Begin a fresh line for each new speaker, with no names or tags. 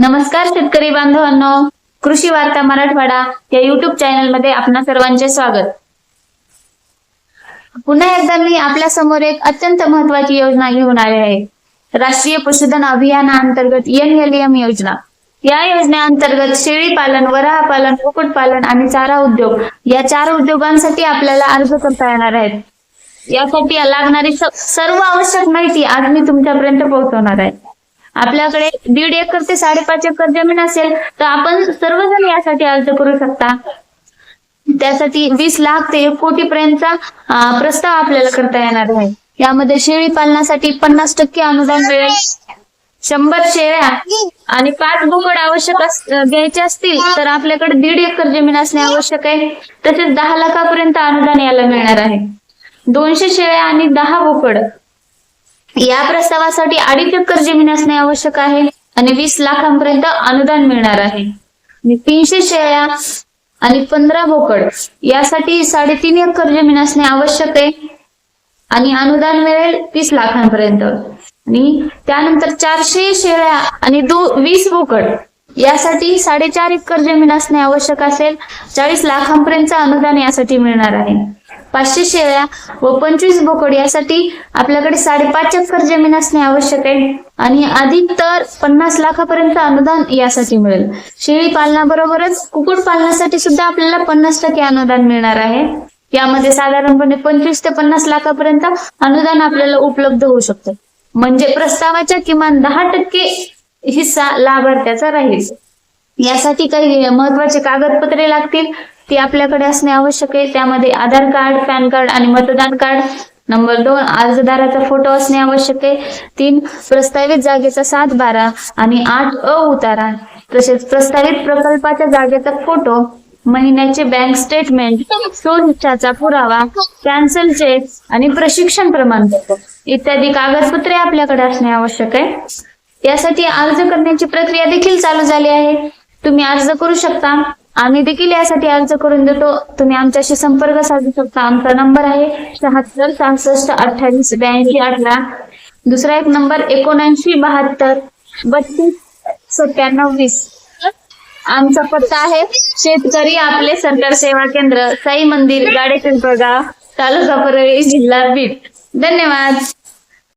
नमस्कार शेतकरी बांधवांनो. कृषी वार्ता मराठवाडा या युट्यूब चॅनलमध्ये आपणा सर्वांचे स्वागत. पुन्हा एकदा मी आपल्यासमोर एक अत्यंत महत्वाची योजना घेऊन आले आहे. राष्ट्रीय पशुधन अभियाना अंतर्गत एन योजना. या योजनेअंतर्गत शेळी पालन वराह पालन कुक्कुटपालन आणि चारा उद्योग या चार उद्योगांसाठी आपल्याला अर्ज करता येणार आहेत. यासाठी लागणारी सर्व आवश्यक माहिती आज मी तुमच्यापर्यंत पोहोचवणार आहे. आपल्याकडे दीड एकर ते साडेपाच एकर जमीन असेल तर आपण सर्वजण यासाठी अर्ज करू शकता. त्यासाठी वीस लाख ते एक कोटी पर्यंतचा प्रस्ताव आपल्याला करता येणार आहे. यामध्ये शेळी पालनासाठी पन्नास टक्के अनुदान मिळेल. शंभर शेळ्या आणि पाच बोकड आवश्यक अस- घ्यायचे असतील तर आपल्याकडे दीड एकर जमीन असणे आवश्यक आहे. तसेच दहा लाखापर्यंत अनुदान याला मिळणार आहे. दोनशे शेळ्या आणि दहा बोकड या प्रस्तावासाठी अडीच एकर जमीन असणे आवश्यक आहे आणि वीस लाखांपर्यंत अनुदान मिळणार आहे. तीनशे शेळ्या आणि पंधरा बोकड यासाठी साडेतीन एकर जमीन असणे आवश्यक आहे. आणि अनुदान मिळेल तीस लाखांपर्यंत. आणि त्यानंतर चारशे शेळ्या आणि दो वीस बोकड यासाठी साडेचार एकर जमीन असणे आवश्यक असेल. चाळीस लाखांपर्यंत अनुदान यासाठी मिळणार आहे. पाचशे शेळ्या व पंचवीस बोकड यासाठी आपल्याकडे साडेपाच एकर जमीन असणे आवश्यक आहे. आणि अधिक तर पन्नास लाखापर्यंत अनुदान यासाठी मिळेल. शेळी पालनाबरोबरच कुक्कुट पालनासाठी सुद्धा आपल्याला पन्नास टक्के अनुदान मिळणार आहे. यामध्ये साधारणपणे पंचवीस ते पन्नास लाखापर्यंत अनुदान आपल्याला उपलब्ध होऊ शकतं. म्हणजे प्रस्तावाच्या किमान दहा टक्के हिस्सा लाभार्थ्याचा राहील. यासाठी काही महत्त्वाचे कागदपत्रे लागतील. ती आपल्याकडे असणे आवश्यक आहे. त्यामध्ये आधार कार्ड पॅन कार्ड आणि मतदान कार्ड नंबर दोन अर्जदाराचा फोटो असणे आवश्यक आहे. तीन प्रस्तावित जागेचा सात बारा आणि आठ अ उतारा. तसेच प्रस्तावित प्रकल्पाच्या जागेचा फोटो महिन्याचे बँक स्टेटमेंट शोधाचा पुरावा कॅन्सल चेक आणि प्रशिक्षण प्रमाणपत्र इत्यादी कागदपत्रे आपल्याकडे असणे आवश्यक आहे. यासाठी अर्ज करण्याची प्रक्रिया देखील चालू झाली आहे. तुम्ही अर्ज करू शकता. आम्ही देखील यासाठी अर्ज करून देतो. तुम्ही आमच्याशी संपर्क साधू शकता. आमचा नंबर आहे शहात्तर सहासष्ट अठ्ठावीस ब्याऐंशी अठरा. दुसरा एक नंबर एकोणऐंशी बहात्तर बत्तीस सत्त्याण्णव वीस. आमचा पत्ता आहे शेतकरी आपले सरकार सेवा केंद्र साई मंदिर गाडे पिंपळगाव तालुका परळी जिल्हा बीड. धन्यवाद.